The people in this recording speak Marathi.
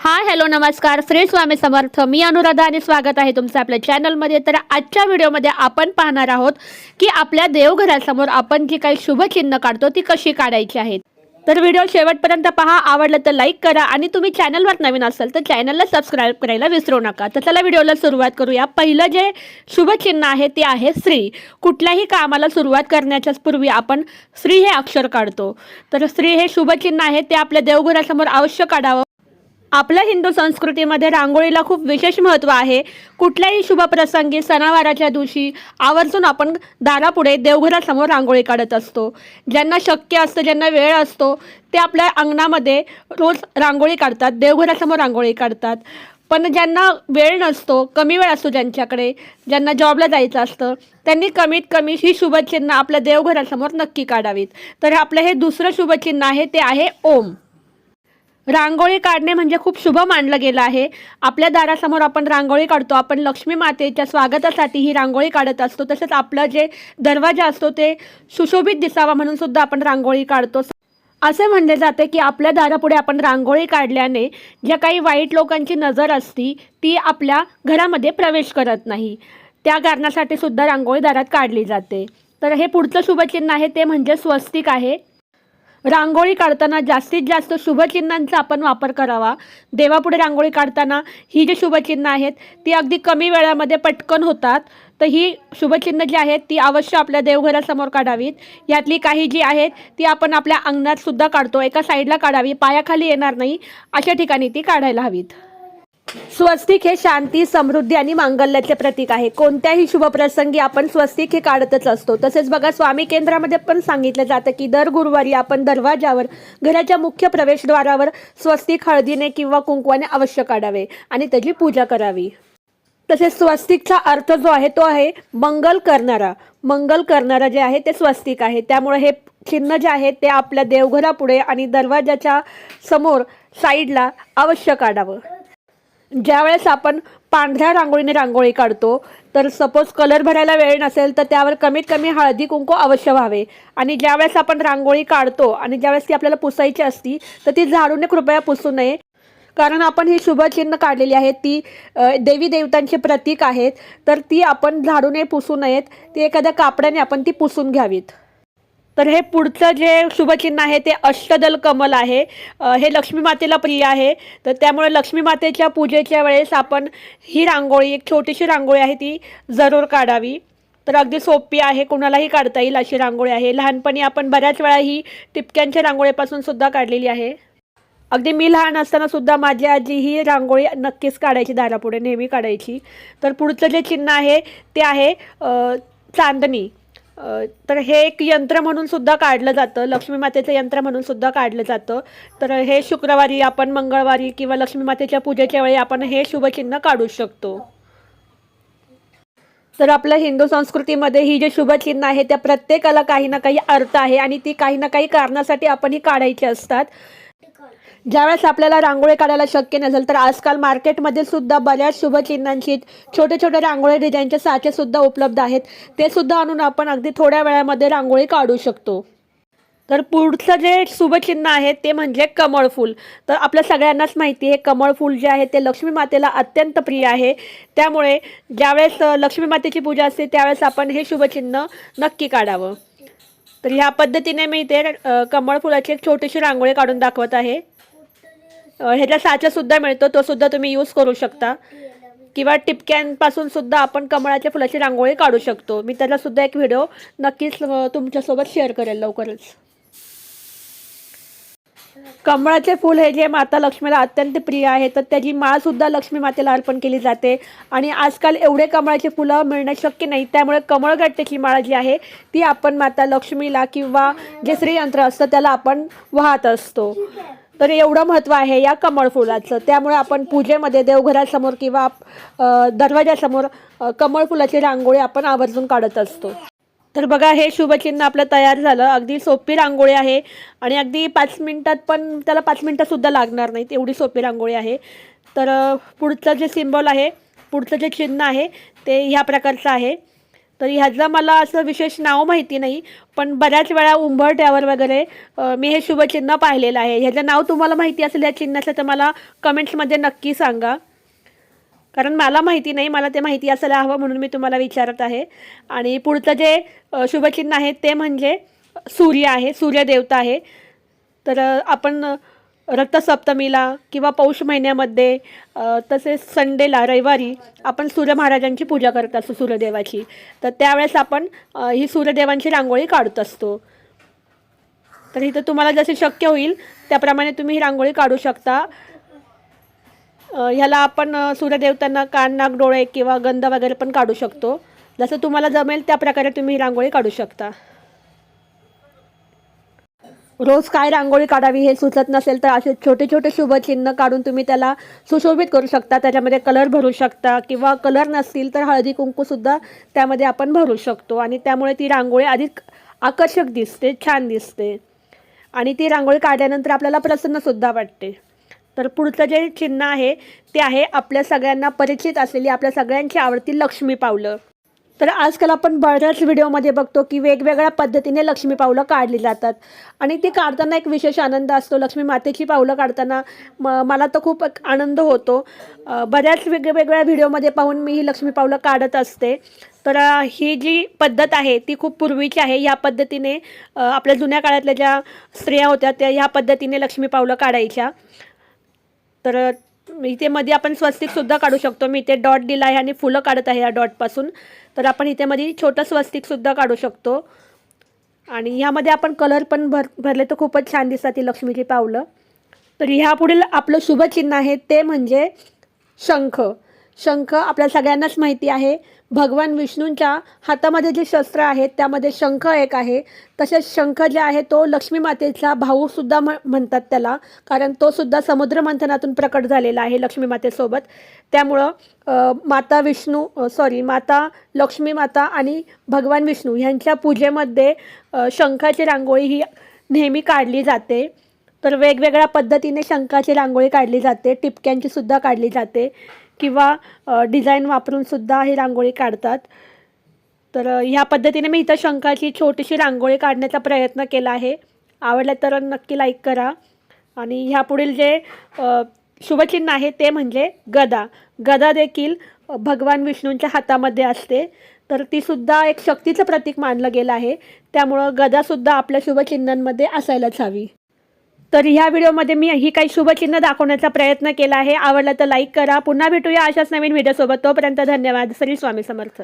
हाय हॅलो नमस्कार. श्री स्वामी समर्थ. मी अनुराधा आणि स्वागत आहे तुमचं आपल्या चॅनलमध्ये. तर आजच्या व्हिडिओमध्ये आपण पाहणार आहोत की आपल्या देवघरासमोर आपण जी काही शुभचिन्ह काढतो ती कशी काढायची आहेत. तर व्हिडिओ शेवटपर्यंत पहा. आवडलं तर लाईक करा आणि तुम्ही चॅनलवर नवीन असाल तर चॅनलला सबस्क्राईब करायला विसरू नका. तर चला व्हिडिओला सुरुवात करूया. पहिलं जे शुभचिन्ह आहे ते आहे श्री. कुठल्याही कामाला सुरुवात करण्याच्याच पूर्वी आपण श्री हे अक्षर काढतो. तर श्री हे शुभचिन्ह आहे ते आपल्या देवघरासमोर अवश्य काढावं. आपल्या हिंदू संस्कृतीमध्ये रांगोळीला खूप विशेष महत्त्व आहे. कुठल्याही शुभप्रसंगी सणावाराच्या दिवशी आवर्जून आपण दारापुढे देवघरासमोर रांगोळी काढत असतो. ज्यांना शक्य असतं ज्यांना वेळ असतो ते आपल्या अंगणामध्ये रोज रांगोळी काढतात देवघरासमोर रांगोळी काढतात. पण ज्यांना वेळ नसतो कमी वेळ असतो ज्यांच्याकडे ज्यांना जॉबला जायचं असतं त्यांनी कमीत कमी ही शुभचिन्ह आपल्या देवघरासमोर नक्की काढावीत. तर आपलं हे दुसरं शुभचिन्ह आहे ते आहे ओम. रांगोळी काढणे म्हणजे खूप शुभ मानलं गेलं आहे. आपल्या दारासमोर आपण रांगोळी काढतो. आपण लक्ष्मी मातेच्या स्वागतासाठी ही रांगोळी काढत असतो. तसंच आपलं जे दरवाजा असतो ते सुशोभित दिसावा म्हणून सुद्धा आपण रांगोळी काढतो. असे म्हणले जाते की आपल्या दारापुढे आपण रांगोळी काढल्याने ज्या काही वाईट लोकांची नजर असती ती आपल्या घरामध्ये प्रवेश करत नाही. त्या कारणासाठी सुद्धा रांगोळी दारात काढली जाते. तर हे पुढचं शुभचिन्ह आहे. ते म्हणजे स्वस्तिक आहे. रांगोळी काढताना जास्तीत जास्त शुभचिन्हांचा आपण वापर करावा. देवापुढे रांगोळी काढताना ही जी शुभचिन्ह आहेत ती अगदी कमी वेळामध्ये पटकन होतात. तर ही शुभचिन्ह जी आहेत ती अवश्य आपल्या देवघरासमोर काढावीत. यातली काही जी आहेत ती आपण आपल्या अंगणातसुद्धा काढतो. एका साईडला काढावी पायाखाली येणार नाही अशा ठिकाणी ती काढायला हवीत. स्वस्तिक हे शांती समृद्धी आणि मांगल्याचे प्रतीक आहे. कोणत्याही शुभप्रसंगी आपण स्वस्तिक हे काढतच असतो. तसेच बघा स्वामी केंद्रामध्ये पण सांगितलं जातं की दर गुरुवारी आपण दरवाजावर घराच्या मुख्य प्रवेशद्वारावर स्वस्तिक हळदीने किंवा कुंकवाने अवश्य काढावे आणि त्याची पूजा करावी. तसेच स्वस्तिकचा अर्थ जो आहे तो आहे मंगल करणारा. मंगल करणारा जे आहे ते स्वस्तिक आहे. त्यामुळे हे चिन्ह जे आहे ते आपल्या देवघरापुढे आणि दरवाजाच्या समोर साईडला अवश्य काढावं. ज्यावेळेस आपण पांढऱ्या रांगोळीने रांगोळी काढतो तर सपोज कलर भरायला वेळ नसेल तर त्यावर कमीत कमी हळदी कुंकू अवश्य व्हावे. आणि ज्यावेळेस आपण रांगोळी काढतो आणि ज्यावेळेस ती आपल्याला पुसायची असती तर ती झाडूने कृपया पुसू नये. कारण आपण ही शुभचिन्ह काढलेली आहेत ती देवी देवतांचे प्रतीक आहेत तर ती आपण झाडूने पुसू नयेत. ती एखाद्या कापड्याने आपण ती पुसून घ्यावीत. तर हे पुढचं जे शुभचिन्ह आहे ते अष्टदल कमल आहे. हे लक्ष्मी मातेला प्रिय आहे. तर त्यामुळे लक्ष्मी मातेच्या पूजेच्या वेळेस आपण ही रांगोळी एक छोटीशी रांगोळी आहे ती जरूर काढावी. तर अगदी सोपी आहे कोणालाही काढता येईल अशी रांगोळी आहे. लहानपणी आपण बऱ्याच वेळा ही टिपक्यांच्या रांगोळीपासून सुद्धा काढलेली आहे. अगदी मी लहान असताना सुद्धा माझी आजी ही रांगोळी नक्कीच काढायची दारापुढे नेहमी काढायची. तर पुढचं जे चिन्ह आहे ते आहे चांदणी. तर हे एक यंत्र म्हणून सुद्धा काढलं जातं. लक्ष्मी मातेचं यंत्र म्हणून सुद्धा काढलं जातं. तर हे शुक्रवारी आपण मंगळवारी किंवा लक्ष्मी मातेच्या पूजेच्या वेळी आपण हे शुभचिन्ह काढू शकतो. तर आपल्या हिंदू संस्कृतीमध्ये ही जे शुभचिन्ह आहे त्या प्रत्येकाला काही ना काही अर्थ आहे आणि ती काही ना काही कारणासाठी आपण ही काढायची असतात. ज्यावेळेस आपल्याला रांगोळी काढायला शक्य नसेल तर आजकाल मार्केटमध्ये सुद्धा बऱ्याच शुभचिन्हांची छोटे छोटे रांगोळी डिझाईनचे साचे सुद्धा उपलब्ध आहेत. ते सुद्धा आणून आपण अगदी थोड्या वेळामध्ये रांगोळी काढू शकतो. तर पुढचं जे शुभचिन्ह आहे ते म्हणजे कमळ फूल. तर आपल्या सगळ्यांनाच माहिती आहे कमळ फूल जे आहे ते लक्ष्मी मातेला अत्यंत प्रिय आहे. त्यामुळे ज्यावेळेस लक्ष्मी मातेची पूजा असते त्यावेळेस आपण हे शुभचिन्ह नक्की काढावं. तर ह्या पद्धतीने मी इथे कमळ फुलाची एक छोटीशी रांगोळी काढून दाखवत आहे. ह्याच्या ह्याचा साचा सुद्धा मिळतो तो सुद्धा तुम्ही यूज करू शकता. किंवा टिपक्यांपासून सुद्धा आपण कमळाच्या फुलाची रांगोळी काढू शकतो. मी त्याचा सुद्धा एक व्हिडिओ नक्कीच तुमच्यासोबत शेअर करेल लवकरच. कमळाचे फूल हे जे माता लक्ष्मीला अत्यंत प्रिय आहे तर त्याची माळसुद्धा लक्ष्मी मातेला अर्पण केली जाते. आणि आजकाल एवढे कमळाचे फुलं मिळणं शक्य नाही त्यामुळे कमळगट्ट्याची माळ जी आहे ती आपण माता लक्ष्मीला किंवा जे श्रीयंत्र असतं त्याला आपण वाहत असतो. तर एवढं महत्त्व आहे या कमळ फुलाचं. त्यामुळे आपण पूजेमध्ये देवघरासमोर किंवा दरवाजासमोर कमळ फुलाची रांगोळी आपण आवर्जून काढत असतो. तर बघा हे शुभचिन्ह आपलं तयार झालं. अगदी सोपी रांगोळी आहे आणि अगदी पाच मिनटात पण त्याला पाच मिनटंसुद्धा लागणार नाहीत. एवढी सोपी रांगोळी आहे. तर पुढचं जे सिम्बॉल आहे पुढचं जे चिन्ह आहे ते ह्या प्रकारचं आहे. तर ह्याचं मला असं विशेष नाव माहिती नाही पण बऱ्याच वेळा उंबरठ्यावर वगैरे मी हे शुभचिन्ह पाहिलेलं आहे. ह्याचं नाव तुम्हाला माहिती असेल या चिन्हाचं तर मला कमेंट्समध्ये नक्की सांगा. कारण मला माहिती नाही मला ते माहिती असायला हवं म्हणून मी तुम्हाला विचारत आहे. आणि पुढचं जे शुभचिन्ह आहे ते म्हणजे सूर्य आहे सूर्यदेवता आहे. तर आपण रक्तसप्तमीला किंवा पौष महिन्यामध्ये तसेच संडेला रविवारी आपण सूर्य महाराजांची पूजा करत असतो सूर्यदेवाची. तर त्यावेळेस आपण ही सूर्यदेवांची रांगोळी काढत असतो. तर इथं तुम्हाला जसे शक्य होईल त्याप्रमाणे तुम्ही ही रांगोळी काढू शकता. ह्याला आपण सूर्यदेवतांना कान नाक डोळे किंवा गंध वगैरे पण काढू शकतो. जसं तुम्हाला जमेल त्या प्रकारे तुम्ही ही रांगोळी काढू शकता. रोज काय रांगोळी काढावी हे सुचत नसेल तर असे छोटे छोटे शुभचिन्ह काढून तुम्ही त्याला सुशोभित करू शकता. त्याच्यामध्ये कलर भरू शकता किंवा कलर नसतील तर हळदी कुंकूसुद्धा त्यामध्ये आपण भरू शकतो. आणि त्यामुळे ती रांगोळी अधिक आकर्षक दिसते छान दिसते. आणि ती रांगोळी काढल्यानंतर आपल्याला प्रसन्नसुद्धा वाटते. तर पुढचं जे चिन्ह आहे ते आहे आपल्या सगळ्यांना परिचित असलेली आपल्या सगळ्यांची आवडती लक्ष्मी पावलं. तर आजकाल आपण बऱ्याच व्हिडिओमध्ये बघतो की वेगवेगळ्या पद्धतीने लक्ष्मी पावलं काढली जातात. आणि ती काढताना एक विशेष आनंद असतो. लक्ष्मी मातेची पावलं काढताना म मला तर खूप एक आनंद होतो. बऱ्याच वेगवेगळ्या व्हिडिओमध्ये पाहून मी ही लक्ष्मी पावलं काढत असते. तर ही जी पद्धत आहे ती खूप पूर्वीची आहे. या पद्धतीने आपल्या जुन्या काळातल्या ज्या स्त्रिया होत्या त्या ह्या पद्धतीने लक्ष्मी पावलं काढायच्या. तर इथे मध्ये आपण स्वस्तिकसुद्धा काढू शकतो. मी इथे डॉट दिला आहे आणि फुलं काढत आहे या डॉटपासून तर आपण इथे मध्ये छोटं स्वस्तिकसुद्धा काढू शकतो. आणि ह्यामध्ये आपण कलर पण भर भरले तर खूपच छान दिसतात ती लक्ष्मीची पावलं. तर ह्यापुढील आपलं शुभचिन्ह आहे ते म्हणजे शंख. शंख आपल्या सगळ्यांनाच माहिती आहे. भगवान विष्णूंच्या हातामध्ये जे शस्त्र आहेत त्यामध्ये शंख एक आहे. तसेच शंख जे आहे तो लक्ष्मी मातेचा भाऊसुद्धा म म्हणतात त्याला. कारण तोसुद्धा समुद्रमंथनातून समुद्र मंथनातून प्रकट झालेला आहे लक्ष्मी मातेसोबत. त्यामुळं माता विष्णू सॉरी माता लक्ष्मी माता आणि भगवान विष्णू ह्यांच्या पूजेमध्ये शंखाची रांगोळी ही नेहमी काढली जाते. तर वेगवेगळ्या पद्धतीने शंखाची रांगोळी काढली जाते. टिपक्यांची सुद्धा काढली जाते. किंवा डिझाईन वापरून सुद्धा ही रांगोळी काढतात. तर ह्या पद्धतीने मी इथं शंखाची छोटीशी रांगोळी काढण्याचा प्रयत्न केला आहे. आवडलं तर नक्की लाईक करा. आणि ह्यापुढील जे शुभचिन्ह आहे ते म्हणजे गदा. गदा देखील भगवान विष्णूंच्या हातामध्ये असते. तर तीसुद्धा एक शक्तीचं प्रतीक मानलं गेलं आहे. त्यामुळं गदासुद्धा आपल्या शुभचिन्हांमध्ये असायलाच हवी. तर ह्या व्हिडिओमध्ये मी ही काही शुभचिन्ह दाखवण्याचा प्रयत्न केला आहे. आवडलं तर लाईक करा. पुन्हा भेटूया अशाच नवीन व्हिडिओसोबत तोपर्यंत धन्यवाद. श्री स्वामी समर्थ.